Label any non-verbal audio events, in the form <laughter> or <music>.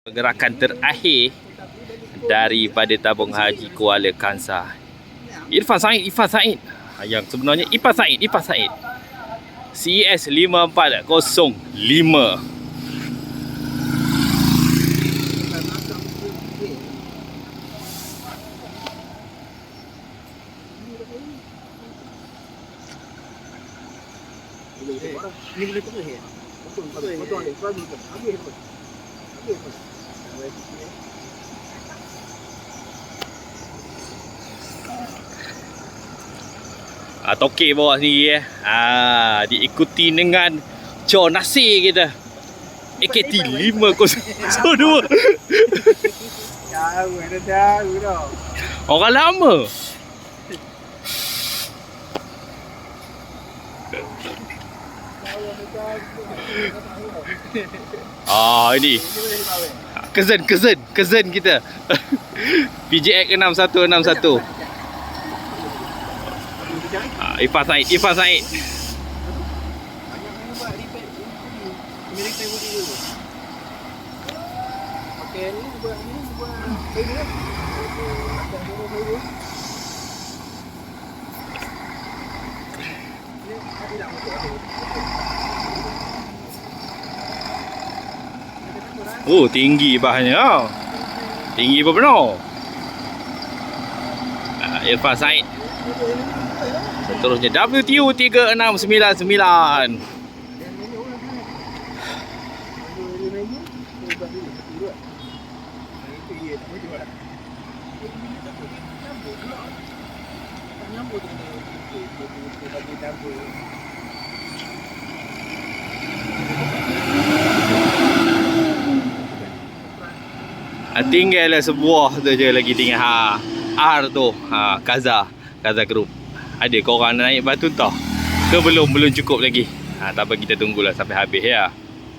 Pergerakan terakhir daripada tabung haji Kuala Kansar. Irfan Said, Irfan Said. Ha, Yang sebenarnya Irfan Said, Irfan Said. CES 5405. Ni boleh terus ya? Betul, betul. Betul ada. Bagi tu. Habis tu. Habis tu. Ah, tokek bawa sendiri eh. Ah, diikuti dengan Cho Nasi kita. AKT 502. Jauh, ada jauh dah. Orang lama. <laughs> Ah, ini. Cousin, cousin, cousin kita. <laughs> PJX 6161. Ah, Ifah Said, Ifah Said. Okey, ni buat ni buat lah. Ada tak masuk Oh, tinggi bahannya. tau. Tinggi apa benar? Ah, Irfan Said. Seterusnya WTU 3699. Dan ni orang kan. Ada dia menu, dia buat dulu satu dua. Itu dia tak boleh jual. Nyambung pula. Tak nyambung tu kena bagi double. Ah, tinggallah sebuah tu je lagi tinggal ha. R tu. Ha, Kaza. Kaza Group. Ada korang nak naik batu tau? Ke belum? Belum cukup lagi. Ha, tak apa kita tunggulah sampai habis ya.